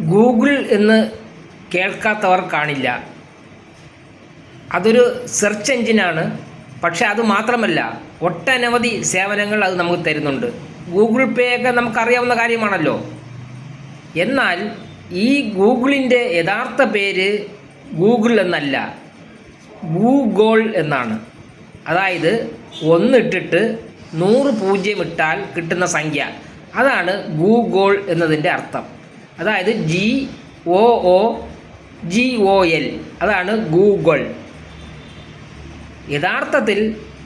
Google എന്ന് കേൾക്കാത്തവർ കാണില്ല. അതൊരു സെർച്ച് എഞ്ചിനാണ്. പക്ഷേ അത് മാത്രമല്ല ഒട്ടനവധി സേവനങ്ങൾ അത് നമുക്ക് തരുന്നുണ്ട്. ഗൂഗിൾ പേ ഒക്കെ നമുക്കറിയാവുന്ന കാര്യമാണല്ലോ. എന്നാൽ ഈ ഗൂഗിളിന്റെ യഥാർത്ഥ പേര് ഗൂഗിൾ എന്നല്ല ഗൂഗോൾ എന്നാണ്. അതായത് ഒന്നിട്ടിട്ട് നൂറ് പൂജ്യം ഇട്ടാൽ കിട്ടുന്ന സംഖ്യ. അതാണ് ഗൂഗോൾ എന്നതിന്റെ അർത്ഥം. അതായത് G O O G O L. അതാണ് ഗൂഗിൾ. യഥാർത്ഥത്തിൽ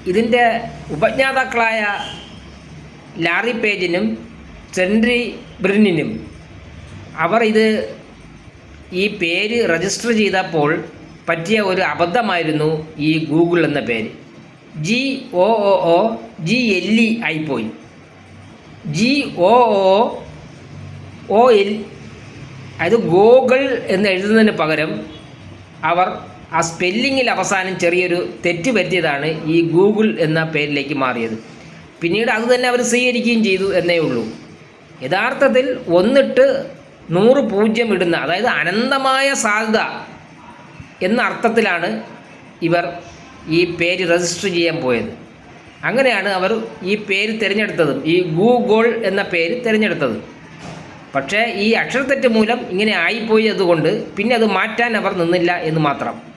ഇതിന്റെ ഉപജ്ഞാതാക്കളായ ലാറി പേജിനും സെൻട്രി ബ്രിന്നിനും അവർ ഇത് ഈ പേര് രജിസ്റ്റർ ചെയ്തപ്പോൾ പറ്റിയ ഒരു അബദ്ധമായിരുന്നു ഈ ഗൂഗിൾ എന്ന പേര്. G O O O G L E ആയിപ്പോയി. ജി ഒ ഒ എൽ അതായത് ഗോഗിൾ എന്ന് എഴുതുന്നതിന് പകരം അവർ ആ സ്പെല്ലിങ്ങിൽ അവസാനം ചെറിയൊരു തെറ്റ് പറ്റിയതാണ് ഈ ഗൂഗിൾ എന്ന പേരിലേക്ക് മാറിയത്. പിന്നീട് അത് തന്നെ അവർ സ്വീകരിക്കുകയും ചെയ്തു എന്നേ ഉള്ളൂ. യഥാർത്ഥത്തിൽ ഒന്നിട്ട് നൂറ് പൂജ്യം ഇടുന്ന അതായത് അനന്തമായ സാധ്യത എന്ന അർത്ഥത്തിലാണ് ഇവർ ഈ പേര് രജിസ്റ്റർ ചെയ്യാൻ പോയത്. അങ്ങനെയാണ് അവർ ഈ പേര് തിരഞ്ഞെടുത്തതും ഈ ഗൂഗോൾ എന്ന പേര് തിരഞ്ഞെടുത്തത്. പക്ഷേ ഈ അക്ഷരത്തെറ്റ് മൂലം ഇങ്ങനെ ആയിപ്പോയി അതുകൊണ്ട് പിന്നെ അത് മാറ്റാൻ അവർ നിന്നില്ല എന്ന് മാത്രം.